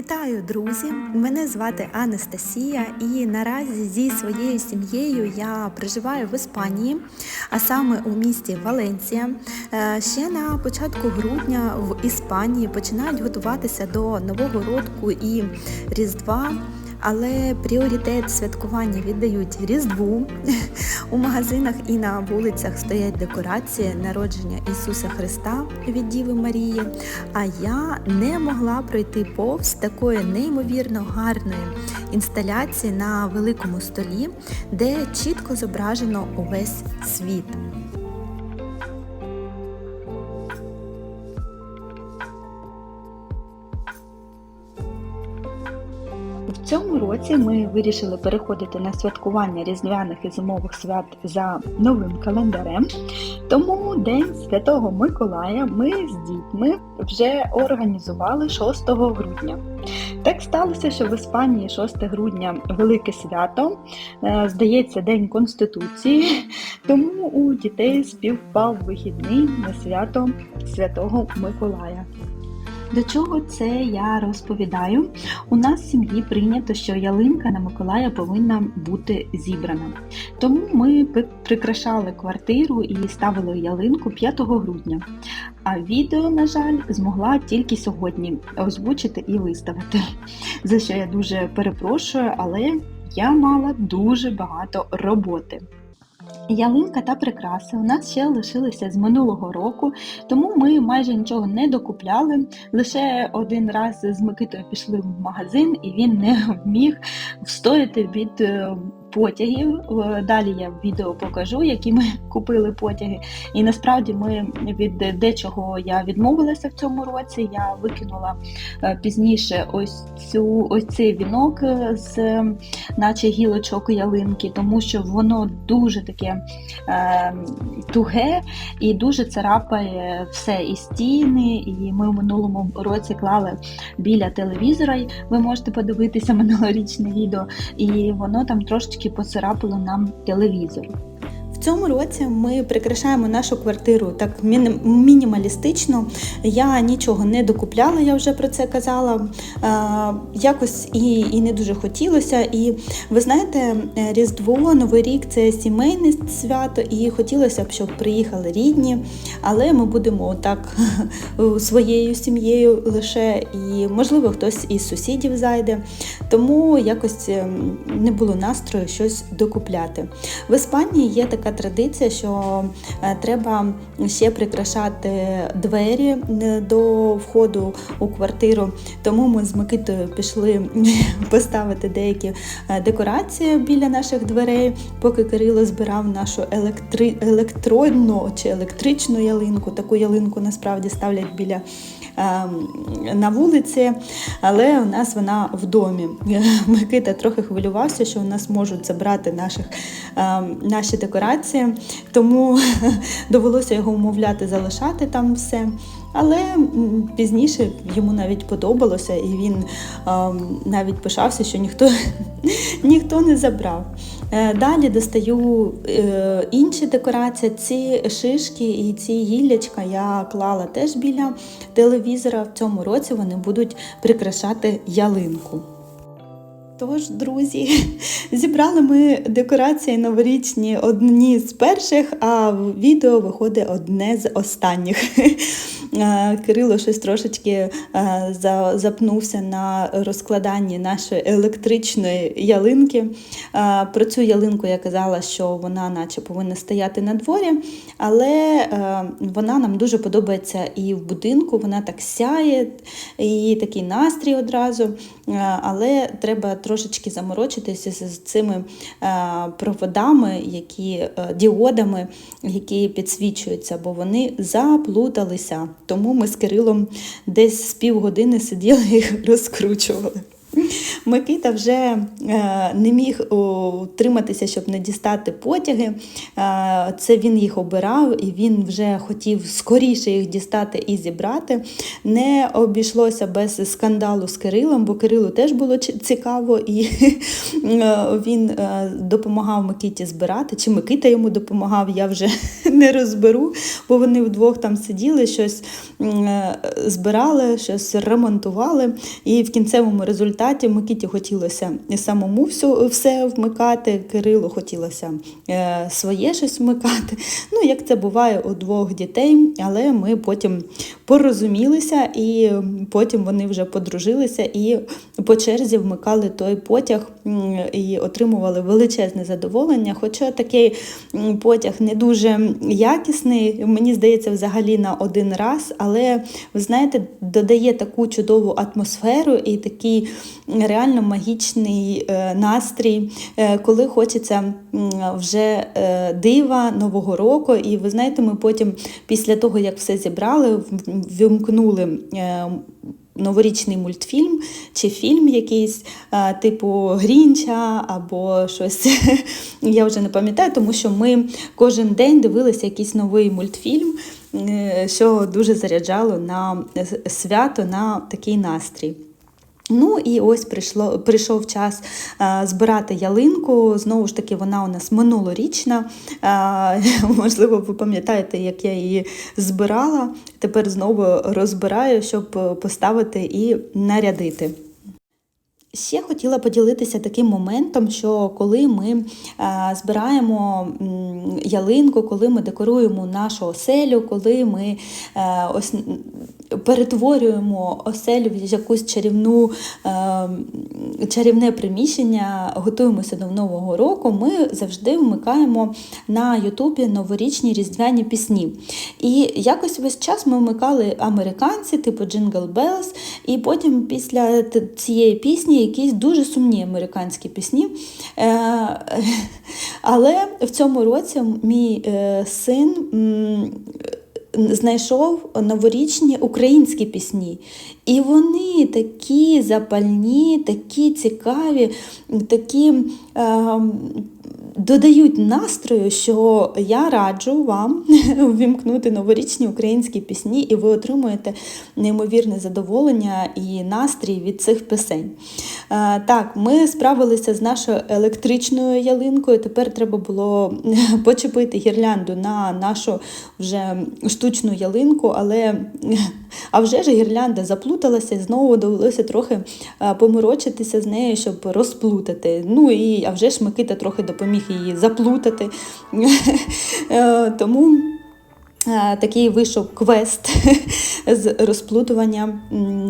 Вітаю, друзі! Мене звати Анастасія, і наразі зі своєю сім'єю я проживаю в Іспанії, а саме у місті Валенція. Е, Ще на початку грудня в Іспанії починають готуватися до Нового року і Різдва. Але пріоритет святкування віддають Різдву. У магазинах і на вулицях стоять декорації народження Ісуса Христа від Діви Марії. А я не могла пройти повз такої неймовірно гарної інсталяції на великому столі, де чітко зображено увесь світ. Цьому році ми вирішили переходити на святкування різдвяних і зимових свят за новим календарем. Тому День Святого Миколая ми з дітьми вже організували 6 грудня. Так сталося, що в Іспанії 6 грудня велике свято, е, здається, День Конституції, тому у дітей співпав вихідний на свято Святого Миколая. До чого це я розповідаю? У нас в сім'ї прийнято, що ялинка на Миколая повинна бути зібрана. Тому ми прикрашали квартиру і ставили ялинку 5 грудня. А відео, на жаль, змогла тільки сьогодні озвучити і виставити. За що я дуже перепрошую, але я мала дуже багато роботи. Ялинка та прикраси у нас ще лишилися з минулого року, тому ми майже нічого не докупляли. Лише один раз з Микитою пішли в магазин, і він не вміг встояти від е, потягів. Е, Далі я відео покажу, які ми купили потяги. І насправді ми від дечого я відмовилася в цьому році. Я викинула е, пізніше ось цю ось цей вінок е, з наче гілочок ялинки, тому що воно дуже таке е, туге і дуже царапає все і стіни. І ми в минулому році клали біля телевізора. Ви можете подивитися минулорічне відео, і воно там трошечки поцарапало нам телевізор. Цьому році ми прикрашаємо нашу квартиру так мінімалістично. Я нічого не докупляла, я вже про це казала. Е, якось і, і не дуже хотілося. І ви знаєте, е, Різдво, Новий рік це сімейне свято, і хотілося б, щоб приїхали рідні, але ми будемо так своєю сім'єю лише, і можливо хтось із сусідів зайде. Тому якось ем, не було настрою щось докупляти. В Іспанії є така традиція, що е, треба ще прикрашати двері е, до входу у квартиру. Тому ми з Микитою пішли поставити деякі е, декорації біля наших дверей, поки Кирило збирав нашу електри... електронну чи електричну ялинку. Таку ялинку насправді ставлять біля на вулиці, але у нас вона в домі. Микита трохи хвилювався, що у нас можуть забрати наших, ем, наші декорації, тому довелося його умовляти залишати там все. Але пізніше йому навіть подобалося, і він ем, навіть пишався, що ніхто, ніхто не забрав. Е, Далі достаю е, інші декорації. Ці шишки і ці гіллячка я клала теж біля телевізора. В цьому році вони будуть прикрашати ялинку. Тож, друзі, зібрали ми декорації новорічні одні з перших, а відео виходить одне з останніх. Кирило щось трошечки е, запнувся на розкладанні нашої електричної ялинки. Е, Про цю ялинку я казала, що вона наче повинна стояти на дворі, але е, вона нам дуже подобається і в будинку, вона так сяє, і такий настрій одразу. Але треба трошечки заморочитися з цими е, проводами, які е, діодами, які підсвічуються, бо вони заплуталися. Тому ми з Кирилом десь з півгодини сиділи і розкручували. Микита вже е, не міг утриматися, щоб не дістати потяги. Е, це він їх обирав, і він вже хотів скоріше їх дістати і зібрати. Не обійшлося без скандалу з Кирилом, бо Кирилу теж було цікаво, і е, він допомагав Микиті збирати. Чи Микита йому допомагав, я вже не розберу, бо вони вдвох там сиділи, щось збирали, щось ремонтували. І в кінцевому результаті Микиті хотілося самому всю- все вмикати, Кирилу хотілося е, своє щось вмикати. Ну, як це буває у двох дітей, але ми потім порозумілися, і потім вони вже подружилися і по черзі вмикали той потяг і отримували величезне задоволення. Хоча такий потяг не дуже якісний, мені здається, взагалі на один раз, але ви знаєте, додає таку чудову атмосферу і такий реально магічний е, настрій, е, коли хочеться вже е, дива Нового року. І ви знаєте, ми потім, після того, як все зібрали, в- вимкнули. е, Новорічний мультфільм чи фільм якийсь, типу Грінча або щось, я вже не пам'ятаю, тому що ми кожен день дивилися якийсь новий мультфільм, що дуже заряджало на свято, на такий настрій. Ну і ось прийшло, прийшов час е, збирати ялинку. Знову ж таки, вона у нас минулорічна. Е, можливо, ви пам'ятаєте, як я її збирала. Тепер знову розбираю, щоб поставити і нарядити. Ще хотіла поділитися таким моментом, що коли ми е, збираємо ялинку, коли ми декоруємо нашу оселю, коли ми ось перетворюємо оселю в якусь чарівну, е, чарівне приміщення, готуємося до Нового року, ми завжди вмикаємо на Ютубі новорічні різдвяні пісні. І якось весь час ми вмикали американці, типу Jingle Bells, і потім після цієї пісні якісь дуже сумні американські пісні. Е, Але в цьому році мій е, син. Знайшов новорічні українські пісні. І вони такі запальні, такі цікаві, такі е, додають настрою, що я раджу вам ввімкнути новорічні українські пісні, і ви отримуєте неймовірне задоволення і настрій від цих пісень. Е, Так, ми справилися з нашою електричною ялинкою. Тепер треба було почепити гірлянду на нашу вже штучну ялинку, але а вже ж гірлянда заплуталася, і знову довелося трохи е, поморочитися з нею, щоб розплутати. Ну і а вже ж Микита трохи допоміг її заплутати. Е, Тому такий вийшов квест з розплутування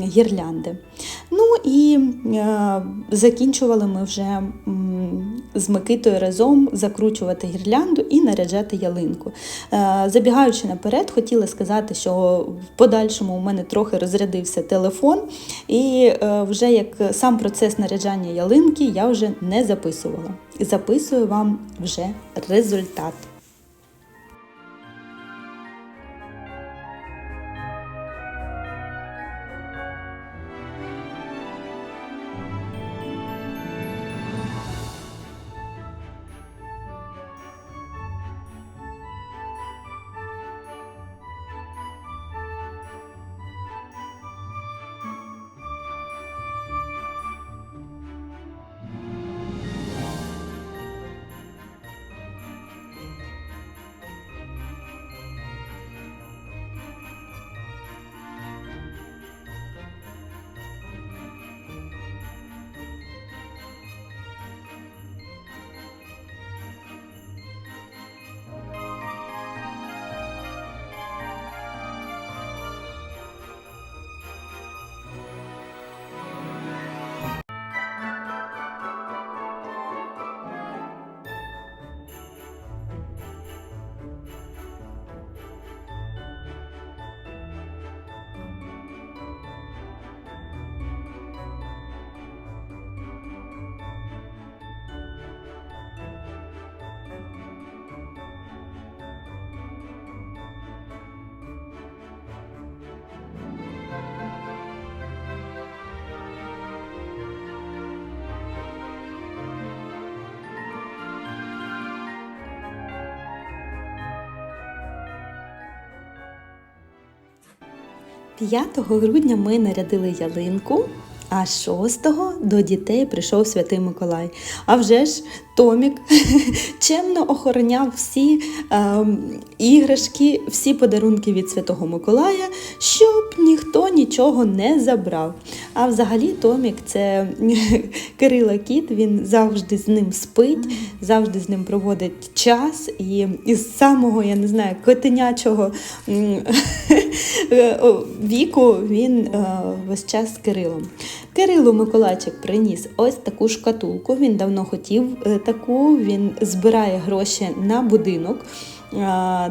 гірлянди. Ну і е, закінчували ми вже з Микитою разом закручувати гірлянду і наряджати ялинку. Е, забігаючи наперед, хотіла сказати, що в подальшому у мене трохи розрядився телефон, і е, вже як сам процес наряджання ялинки я вже не записувала. Записую вам вже результат. П'ятого грудня ми нарядили ялинку. А шостого до дітей прийшов Святий Миколай. А вже ж Томік чемно охороняв всі ем, іграшки, всі подарунки від Святого Миколая, щоб ніхто нічого не забрав. А взагалі Томік це Кирила Кіт, він завжди з ним спить, завжди з ним проводить час. І із самого, я не знаю, котенячого віку він е, весь час з Кирилом. Кирилу Миколайчик приніс ось таку шкатулку. Він давно хотів е, таку. Він збирає гроші на будинок.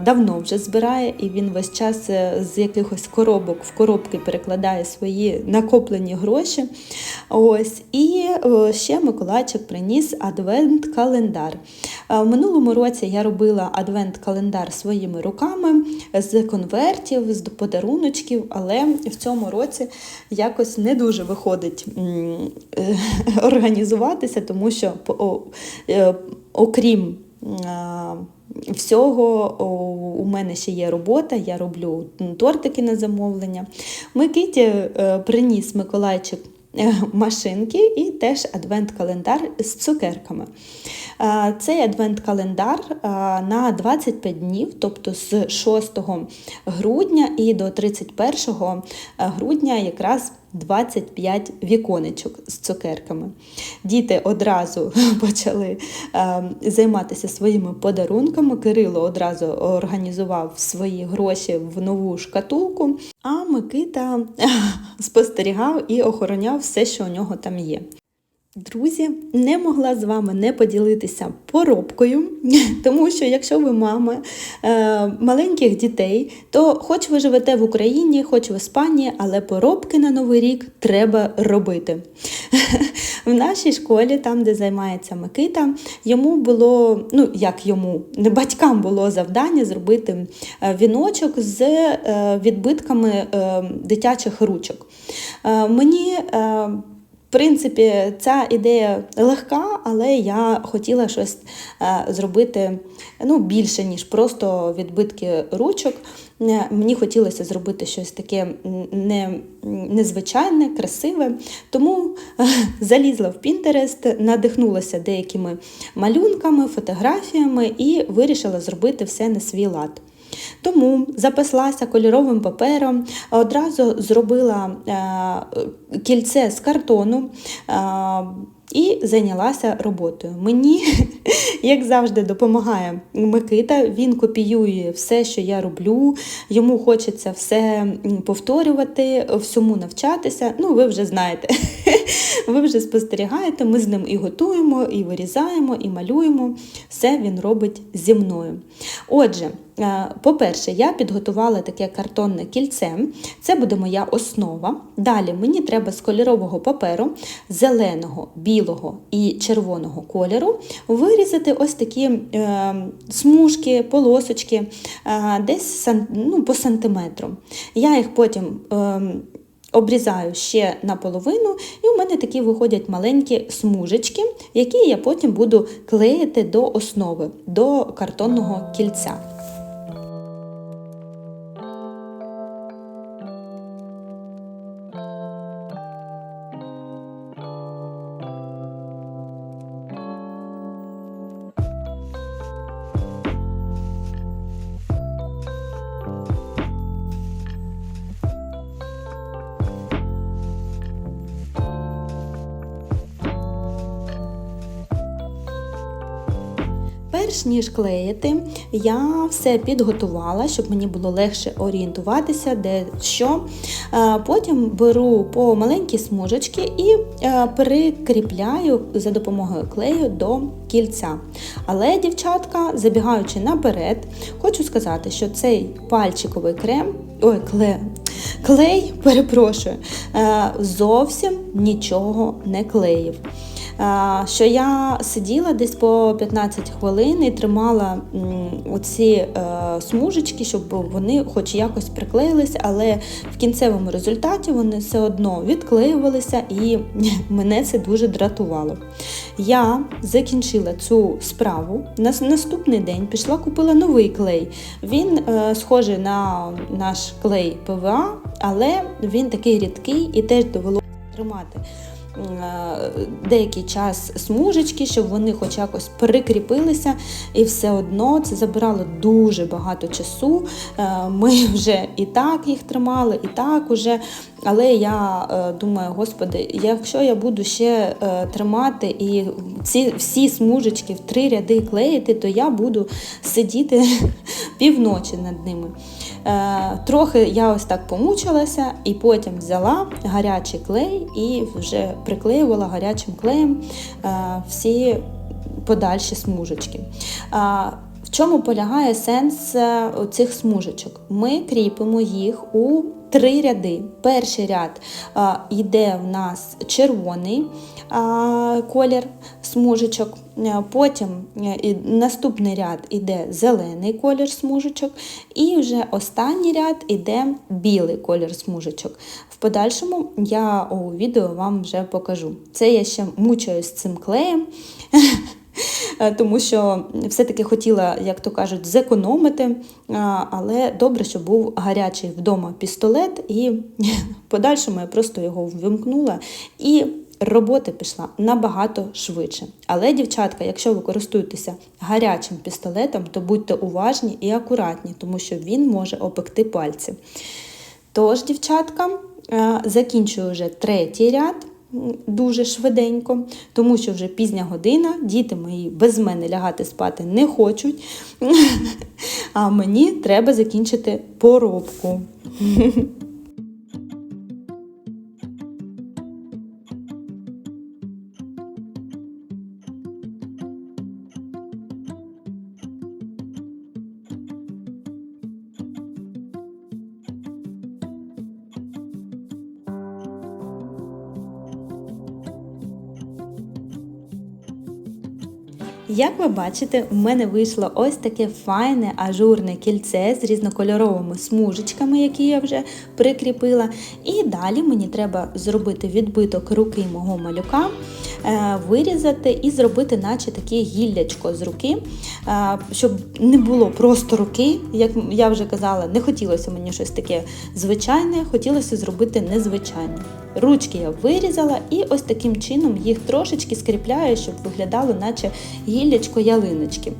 Давно вже збирає, і він весь час е, з якихось коробок в коробки перекладає свої накоплені гроші. Ось і е, ще Миколайчик приніс адвент-календар. Е, В минулому році я робила адвент-календар своїми руками з конвертів, з подаруночків, але в цьому році якось не дуже виходить е, організуватися, тому що е, окрім всього у мене ще є робота, я роблю тортики на замовлення. Микиті приніс Миколайчик машинки і теж адвент-календар з цукерками. Е, Цей адвент-календар е, на 25 днів, тобто з 6 грудня і до 31 грудня якраз 25 віконечок з цукерками. Діти одразу почали е, займатися своїми подарунками. Кирило одразу організував свої гроші в нову шкатулку, а Микита спостерігав і охороняв все, що у нього там є. Друзі, не могла з вами не поділитися поробкою, тому що якщо ви мама е, маленьких дітей, то хоч ви живете в Україні, хоч в Іспанії, але поробки на Новий рік треба робити. В нашій школі, там, де займається Микита, йому було, ну як йому, не батькам було завдання зробити е, віночок з е, відбитками е, дитячих ручок. Мені в принципі, ця ідея легка, але я хотіла щось е, зробити ну, більше, ніж просто відбитки ручок. Е, Мені хотілося зробити щось таке не, незвичайне, красиве. Тому е, залізла в Pinterest, надихнулася деякими малюнками, фотографіями і вирішила зробити все на свій лад. Тому запаслася кольоровим папером, одразу зробила е, кільце з картону. е, і зайнялася роботою. Мені, як завжди, допомагає Микита. Він копіює все, що я роблю. Йому хочеться все повторювати, всьому навчатися. Ну, ви вже знаєте. Ви вже спостерігаєте, ми з ним і готуємо, і вирізаємо, і малюємо. Все він робить зі мною. Отже, е, по-перше, я підготувала таке картонне кільце. Це буде моя основа. Далі мені треба з кольорового паперу зеленого, білого і червоного кольору вирізати ось такі е, смужки, полосочки е, десь ну, по сантиметру. Я їх потім. Е, Обрізаю ще наполовину, і у мене такі виходять маленькі смужечки, які я потім буду клеїти до основи, до картонного кільця. Перш ніж клеїти, я все підготувала, щоб мені було легше орієнтуватися, де що. Е, Потім беру по маленькі смужечки і е, прикріпляю за допомогою клею до кільця. Але, дівчатка, забігаючи наперед, хочу сказати, що цей пальчиковий крем, ой, клей, клей, перепрошую, е, зовсім нічого не клеїв. Е, Що я сиділа десь по 15 хвилин і тримала оці е, смужечки, щоб вони хоч якось приклеїлись, але в кінцевому результаті вони все одно відклеювалися, і мене це дуже дратувало. Я закінчила цю справу. На наступний день пішла, купила новий клей. Він е, схожий на наш клей ПВА, але він такий рідкий і теж довелося тримати деякий час смужечки, щоб вони хоч якось прикріпилися, і все одно це забирало дуже багато часу. Е, Ми вже і так їх тримали, і так уже. Але я е, думаю, господи, якщо я буду ще е, тримати і ці всі смужечки в три ряди клеїти, то я буду сидіти півночі над ними. Е, Трохи я ось так помучилася, і потім взяла гарячий клей і вже приклеювала гарячим клеєм е, всі подальші смужечки. Чому полягає сенс е, цих смужечок? Ми кріпимо їх у три ряди. Перший ряд а, йде в нас червоний а, колір смужечок, Е, потім е, наступний ряд іде зелений колір смужечок, і вже останній ряд іде білий колір смужечок. В подальшому я у відео вам вже покажу. Це я ще мучаюсь цим клеєм. Е, тому що все-таки хотіла, як то кажуть, зекономити, але добре, що був гарячий вдома пістолет, і подальшому я просто його ввімкнула і робота пішла набагато швидше. Але, дівчатка, якщо ви користуєтеся гарячим пістолетом, то будьте уважні і акуратні, тому що він може опекти пальці. Тож, дівчатка, е, закінчую вже третій ряд дуже швиденько, тому що вже пізня година, діти мої без мене лягати спати не хочуть, а мені треба закінчити поробку. Як ви бачите, у мене вийшло ось таке файне ажурне кільце з різнокольоровими смужечками, які я вже прикріпила. І далі мені треба зробити відбиток руки мого малюка, вирізати і зробити, наче таке гіллячко з руки, е, щоб не було просто руки, як я вже казала, не хотілося мені щось таке звичайне, хотілося зробити незвичайне. Ручки я вирізала і ось таким чином їх трошечки скріпляю, щоб виглядало, наче гіллячко ялиночки.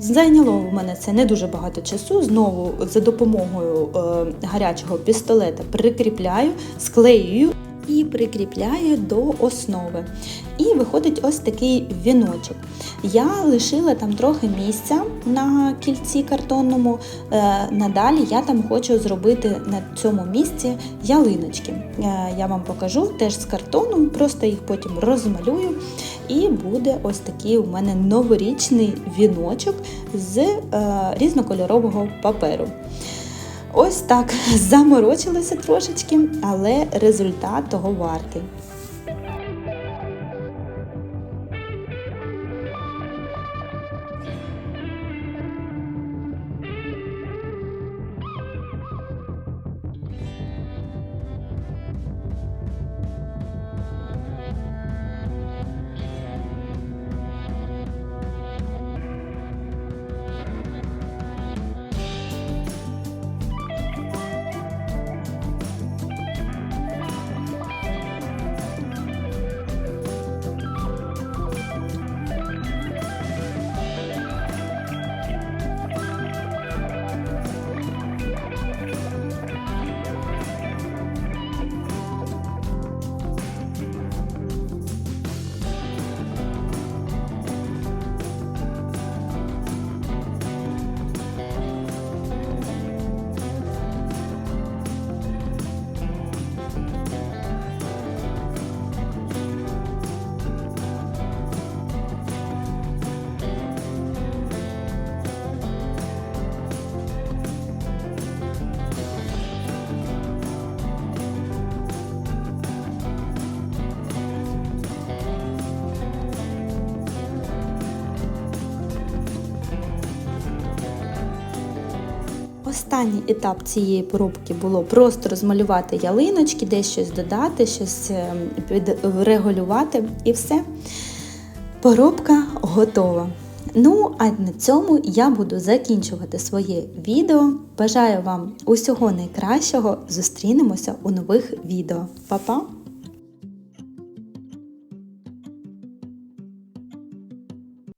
Зайняло в мене це не дуже багато часу. Знову за допомогою е, гарячого пістолета прикріпляю, склеюю і прикріпляю до основи. І виходить ось такий віночок. Я лишила там трохи місця на кільці картонному. Е, надалі я там хочу зробити на цьому місці ялиночки. Е, я вам покажу теж з картоном, просто їх потім розмалюю. І буде ось такий у мене новорічний віночок з е, різнокольорового паперу. Ось так заморочилися трошечки, але результат того вартий. Останній етап цієї поробки було просто розмалювати ялиночки, десь щось додати, щось е, підрегулювати і все. Поробка готова. Ну, а на цьому я буду закінчувати своє відео. Бажаю вам усього найкращого. Зустрінемося у нових відео. Па-па!